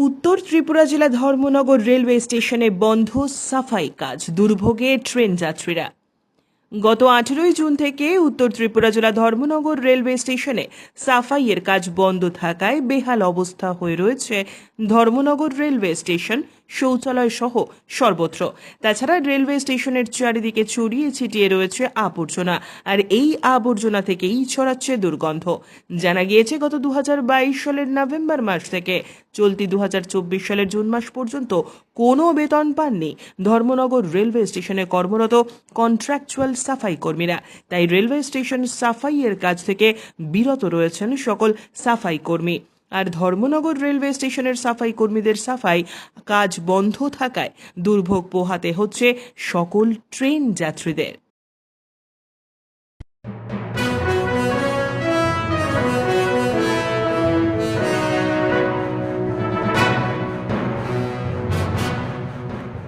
উত্তর ত্রিপুরা জেলা ধর্মনগর রেলওয়ে স্টেশনে বন্ধ সাফাই কাজ, দুর্ভোগে ট্রেন যাত্রীরা। গত আঠেরোই জুন থেকে উত্তর ত্রিপুরা জেলা ধর্মনগর রেলওয়ে স্টেশনে সাফাইয়ের কাজ বন্ধ থাকায় বেহাল অবস্থা হয়ে রয়েছে ধর্মনগর রেলওয়ে স্টেশন শৌচালয় সহ সর্বত্র। তাছাড়া রেলওয়ে স্টেশনের চারিদিকে ছড়িয়ে ছিটিয়ে রয়েছে আবর্জনা, আর এই আবর্জনা থেকেই ছড়াচ্ছে দুর্গন্ধ। জানা গিয়েছে, গত দু হাজার বাইশ সালের নভেম্বর মাস থেকে চলতি দু হাজার চব্বিশ সালের জুন মাস পর্যন্ত কোনো বেতন পাননি ধর্মনগর রেলওয়ে স্টেশনে কর্মরত কন্ট্রাকচুয়াল সাফাই কর্মীরা। তাই রেলওয়ে স্টেশন সাফাইয়ের কাজ থেকে বিরত রয়েছেন সকল সাফাই কর্মী। আর ধর্মনগর রেলওয়ে স্টেশনের সাফাই কর্মীদের সাফাই কাজ বন্ধ থাকায় দুর্ভোগ পোহাতে হচ্ছে সকল ট্রেন যাত্রীদের।